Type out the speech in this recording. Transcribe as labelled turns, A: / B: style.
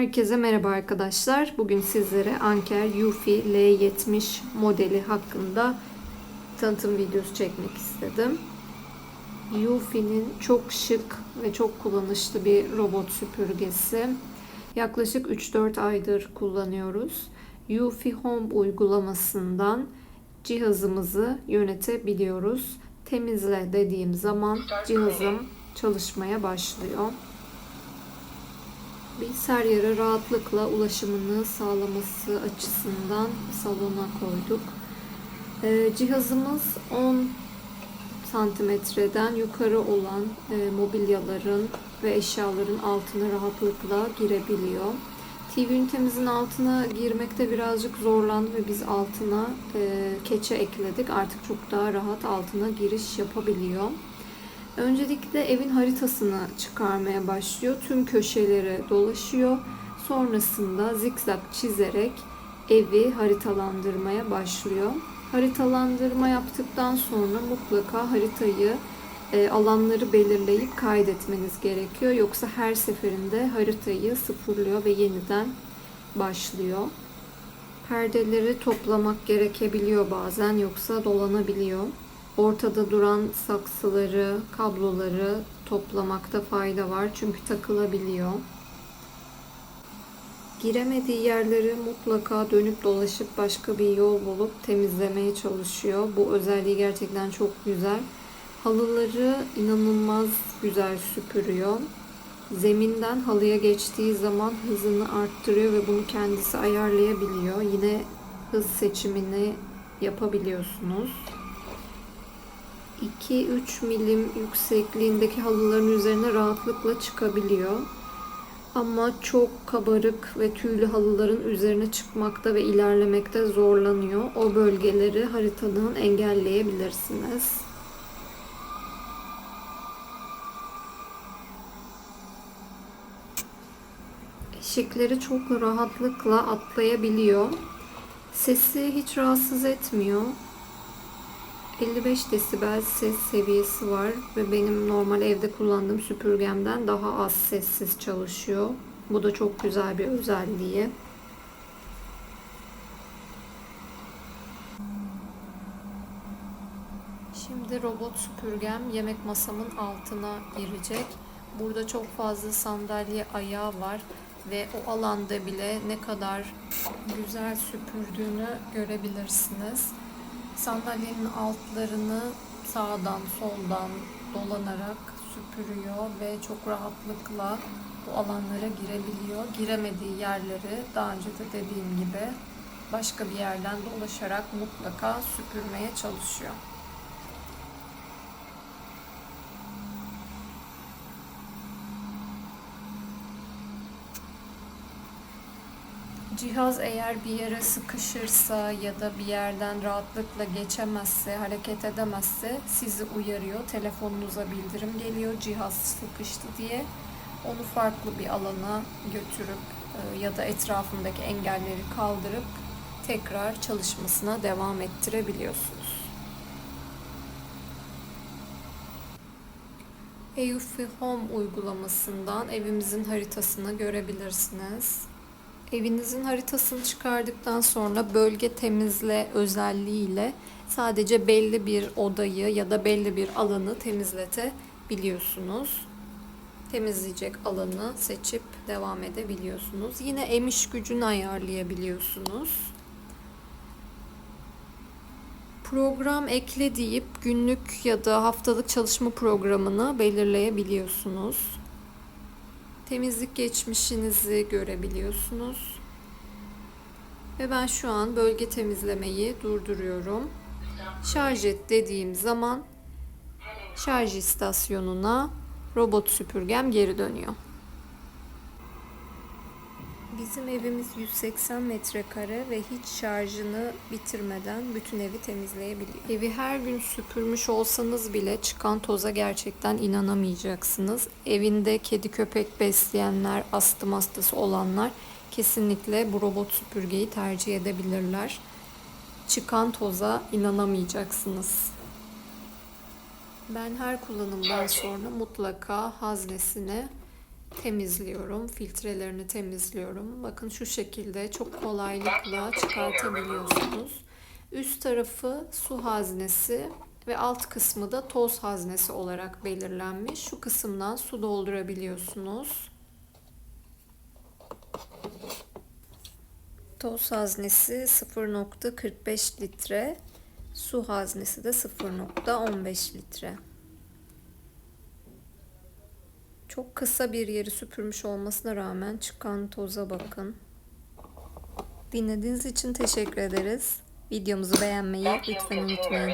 A: Herkese merhaba arkadaşlar. Bugün sizlere Anker Yufi L70 modeli hakkında tanıtım videosu çekmek istedim. Yufi'nin çok şık ve çok kullanışlı bir robot süpürgesi. Yaklaşık 3-4 aydır kullanıyoruz. Yufi Home uygulamasından cihazımızı yönetebiliyoruz. Temizle dediğim zaman cihazım çalışmaya başlıyor. Bilgisayar yere rahatlıkla ulaşımını sağlaması açısından salona koyduk. Ee, cihazımız 10 santimetreden yukarı olan e, mobilyaların ve eşyaların altına rahatlıkla girebiliyor. TV ünitemizin altına girmekte birazcık zorlandı ve biz altına e, keçe ekledik. Artık çok daha rahat altına giriş yapabiliyor. Öncelikle evin haritasını çıkarmaya başlıyor. Tüm köşeleri dolaşıyor. Sonrasında zikzak çizerek evi haritalandırmaya başlıyor. Haritalandırma yaptıktan sonra mutlaka haritayı e, alanları belirleyip kaydetmeniz gerekiyor. Yoksa her seferinde haritayı sıfırlıyor ve yeniden başlıyor. Perdeleri toplamak gerekebiliyor bazen yoksa dolanabiliyor. Ortada duran saksıları, kabloları toplamakta fayda var çünkü takılabiliyor. Giremediği yerleri mutlaka dönüp dolaşıp başka bir yol bulup temizlemeye çalışıyor. Bu özelliği gerçekten çok güzel. Halıları inanılmaz güzel süpürüyor. Zeminden halıya geçtiği zaman hızını arttırıyor ve bunu kendisi ayarlayabiliyor. Yine hız seçimini yapabiliyorsunuz. 2-3 milim yüksekliğindeki halıların üzerine rahatlıkla çıkabiliyor. Ama çok kabarık ve tüylü halıların üzerine çıkmakta ve ilerlemekte zorlanıyor. O bölgeleri haritadan engelleyebilirsiniz. Eşikleri çok rahatlıkla atlayabiliyor. Sesi hiç rahatsız etmiyor. 55 desibel ses seviyesi var ve benim normal evde kullandığım süpürgemden daha az sessiz çalışıyor. Bu da çok güzel bir özelliği. Şimdi robot süpürgem yemek masamın altına girecek. Burada çok fazla sandalye ayağı var ve o alanda bile ne kadar güzel süpürdüğünü görebilirsiniz. Sandalyenin altlarını sağdan soldan dolanarak süpürüyor ve çok rahatlıkla bu alanlara girebiliyor. Giremediği yerleri daha önce de dediğim gibi başka bir yerden dolaşarak mutlaka süpürmeye çalışıyor. Cihaz eğer bir yere sıkışırsa ya da bir yerden rahatlıkla geçemezse, hareket edemezse sizi uyarıyor. Telefonunuza bildirim geliyor cihaz sıkıştı diye. Onu farklı bir alana götürüp e, ya da etrafındaki engelleri kaldırıp tekrar çalışmasına devam ettirebiliyorsunuz. Eufy Home uygulamasından evimizin haritasını görebilirsiniz. Evinizin haritasını çıkardıktan sonra bölge temizle özelliğiyle sadece belli bir odayı ya da belli bir alanı temizletebiliyorsunuz. Temizleyecek alanı seçip devam edebiliyorsunuz. Yine emiş gücünü ayarlayabiliyorsunuz. Program ekle deyip günlük ya da haftalık çalışma programını belirleyebiliyorsunuz. Temizlik geçmişinizi görebiliyorsunuz. Ve ben şu an bölge temizlemeyi durduruyorum. Şarj et dediğim zaman şarj istasyonuna robot süpürgem geri dönüyor. Bizim evimiz 180 metrekare ve hiç şarjını bitirmeden bütün evi temizleyebiliyor. Evi her gün süpürmüş olsanız bile çıkan toza gerçekten inanamayacaksınız. Evinde kedi köpek besleyenler, astım hastası olanlar kesinlikle bu robot süpürgeyi tercih edebilirler. Çıkan toza inanamayacaksınız. Ben her kullanımdan sonra mutlaka haznesine temizliyorum. Filtrelerini temizliyorum. Bakın şu şekilde çok kolaylıkla çıkartabiliyorsunuz. Üst tarafı su haznesi ve alt kısmı da toz haznesi olarak belirlenmiş. Şu kısımdan su doldurabiliyorsunuz. Toz haznesi 0.45 litre, su haznesi de 0.15 litre. Çok kısa bir yeri süpürmüş olmasına rağmen çıkan toza bakın. Dinlediğiniz için teşekkür ederiz. Videomuzu beğenmeyi lütfen unutmayın.